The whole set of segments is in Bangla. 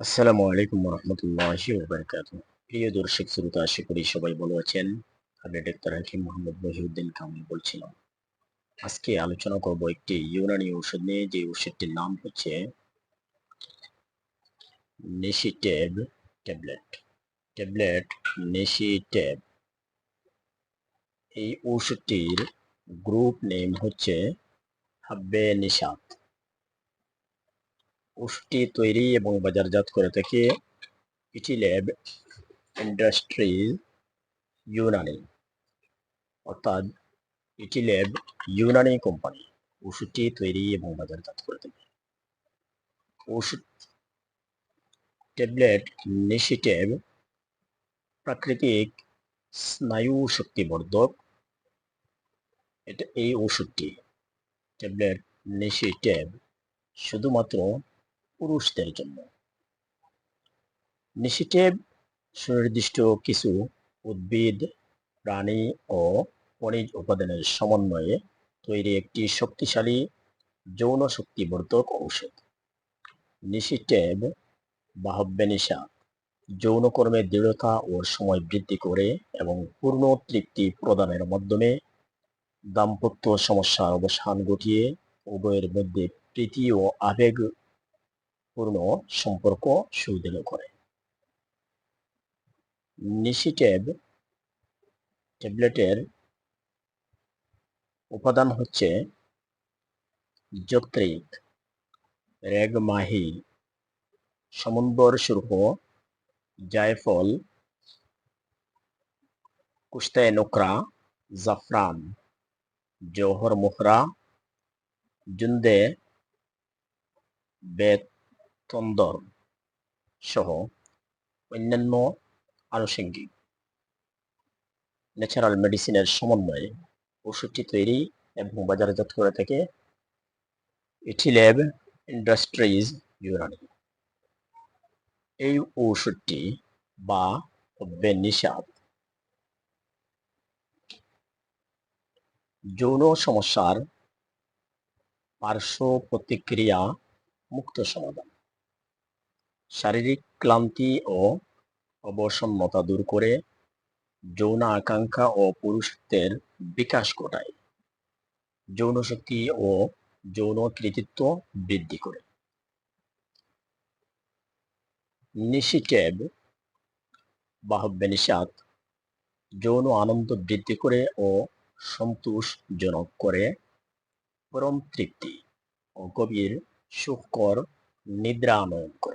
আসসালামু আলাইকুম রহমতুল্লাহি ওবরাকাত প্রিয় দর্শক শ্রোতা, আশা করি সবাই ভালো আছেন। আমি ডাক্তার হাকিম মোহাম্মদ মহিউদ্দিন কামিল বলছিলাম। আজকে আলোচনা করব একটি ইউনানি ঔষধ নিয়ে। যে ঔষধটির নাম হচ্ছে নেশিটেব ট্যাবলেট। ট্যাবলেট নেশিটেব এই ঔষধটির গ্রুপ নেম হচ্ছে হাব্বে নিশাত ওষুধটি তৈরি এবং বাজারজাত করে থাকে ইটিল্যাব ইন্ডাস্ট্রিজ ইউনানি। অর্থাৎ ইটিল্যাব ইউনানি কোম্পানি ওষুধটি তৈরি এবং বাজারজাত করে থাকে। ওষুধ ট্যাবলেট নিশিটেব প্রাকৃতিক স্নায়ু শক্তিবর্ধক। এটা এই ওষুধটি ট্যাবলেট নিশিটেব শুধুমাত্র পুরুষদের জন্য। নিশিটেব সুনির্দিষ্ট কিছু উদ্ভিদ, প্রাণী ও খনিজ উপাদানের সমন্বয়ে তৈরি একটি শক্তিশালী যৌন শক্তিবর্ধক ঔষধ। নিশিটেব বাহব্যনিশা যৌনকর্মের দৃঢ়তা ও সময় বৃদ্ধি করে এবং পূর্ণ তৃপ্তি প্রদানের মাধ্যমে দাম্পত্য সমস্যার অবসান ঘটিয়ে উভয়ের মধ্যে প্রীতি ও আবেগ পূর্ণ সম্পর্ক সুদৃঢ় করে। নিশিটেব ট্যাবলেটের উপাদান হচ্ছে যকৃত রেগমাহি সমন্বর সুরহ জায়ফল কুস্তায় নোকরা, জাফরান জওহর মুখরা, জুন্দে বেতন্দর সহ অন্যান্য আনুষঙ্গিক ন্যাচারাল মেডিসিনের সমন্বয়ে ওষুধটি তৈরি এবং বাজারজাত করে থাকে ইঠিল্যাব ইন্ডাস্ট্রিজ ইউনানি এই ঔষধটি বা বেনিষাদ যৌন সমস্যার পার্শ্ব প্রতিক্রিয়া মুক্ত সমাধান। শারীরিক ক্লান্তি ও অবসন্নতা দূর করে যৌন আকাঙ্ক্ষা ও পুরুষত্বের বিকাশ ঘটায়। যৌন শক্তি ও যৌন কৃতিত্ব বৃদ্ধি করে। নিশিটেব বাহব্যনিষাদ, যৌন আনন্দ বৃদ্ধি করে ও সন্তোষজনক করে। পরম তৃপ্তি ও গভীর সুখকর নিদ্রা আনয়ন করে।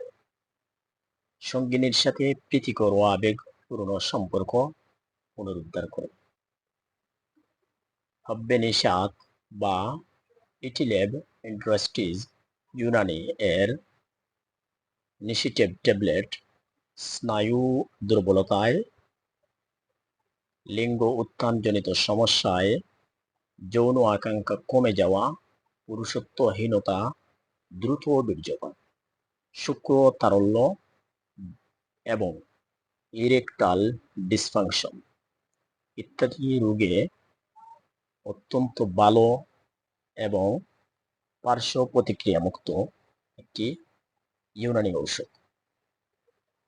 সঙ্গিনীর সাথে প্রীতিকর ও আবেগ পুরনো সম্পর্ক পুনরুদ্ধার করে। হব্বেনিষাদ বা ইটিলেব ইন্ডাস্ট্রিজ ইউনানি এর নিশিটেব ট্যাবলেট স্নায়ু দুর্বলতায় লিঙ্গ উত্থানজনিত সমস্যায় যৌন আকাঙ্ক্ষা কমে যাওয়া, পুরুষত্বহীনতা দ্রুত বীর্যপাত শুক্র তারল্য এবং ইরেকটাল ডিসফাংশন ইত্যাদি রোগে অত্যন্ত ভালো এবং পার্শ্ব প্রতিক্রিয়ামুক্ত একটি ইউনানি ঔষধ।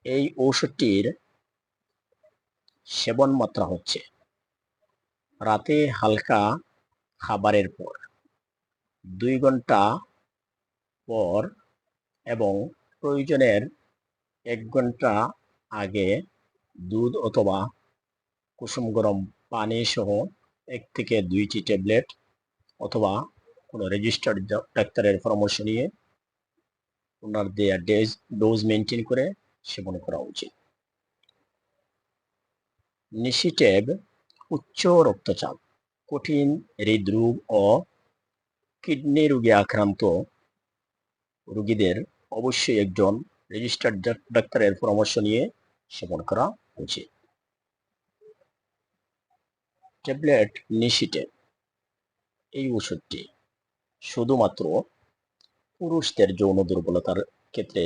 এই ঔষধটির সেবন মাত্রা হচ্ছে রাতে হালকা খাবারের পর, দুই ঘণ্টা পর এবং প্রয়োজনের এক ঘণ্টা আগে দুধ অথবা কুসুম গরম পানি সহ এক থেকে দুইটি ট্যাবলেট অথবা কোনো রেজিস্টার্ড ডাক্তারের পরামর্শ নিয়ে ওনার দেয়া ডেজ, ডোজ মেনটেন করে সেবন করা উচিত। নিশিটেব উচ্চ রক্তচাপ, কঠিন হৃদরোগ ও কিডনি রোগে আক্রান্ত রোগীদের অবশ্যই একজন রেজিস্টার্ড ডাক্তারের পরামর্শ নিয়ে সেবন করা উচিত। ট্যাবলেট নিশিটে এই ওষুধটি শুধুমাত্র পুরুষদের যৌন দুর্বলতার ক্ষেত্রে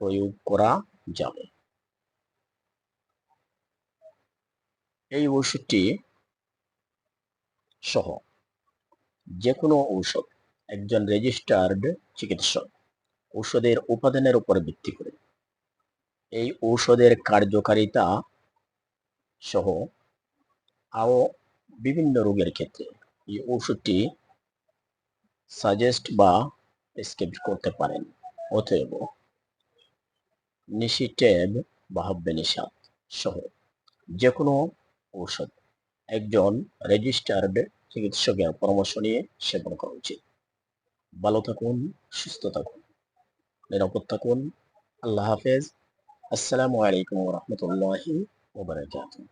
প্রয়োগ করা যাবে। এই ওষুধটি সহ যে কোনো ঔষধ একজন রেজিস্টার্ড চিকিৎসক ঔষধের উপাদানের উপর ভিত্তি করে। এই ঔষধের কার্যকারিতা সহ আরও বিভিন্ন রোগের ক্ষেত্রে এই ঔষধটি সাজেস্ট বা প্রেসক্রাইব করতে পারেন। অতএব নিশিটেব বা হাব্বেনিসাদ সহ যে কোনো ঔষধ। একজন রেজিস্টার্ড চিকিৎসকের পরামর্শ নিয়ে সেবন করা উচিত। ভালো থাকুন, সুস্থ থাকুন। নিরাপদ থাকুন আল্লাহ হাফেজ আসসালামু আলাইকুম রহমতুল্লাহি ওবরাকাতুহ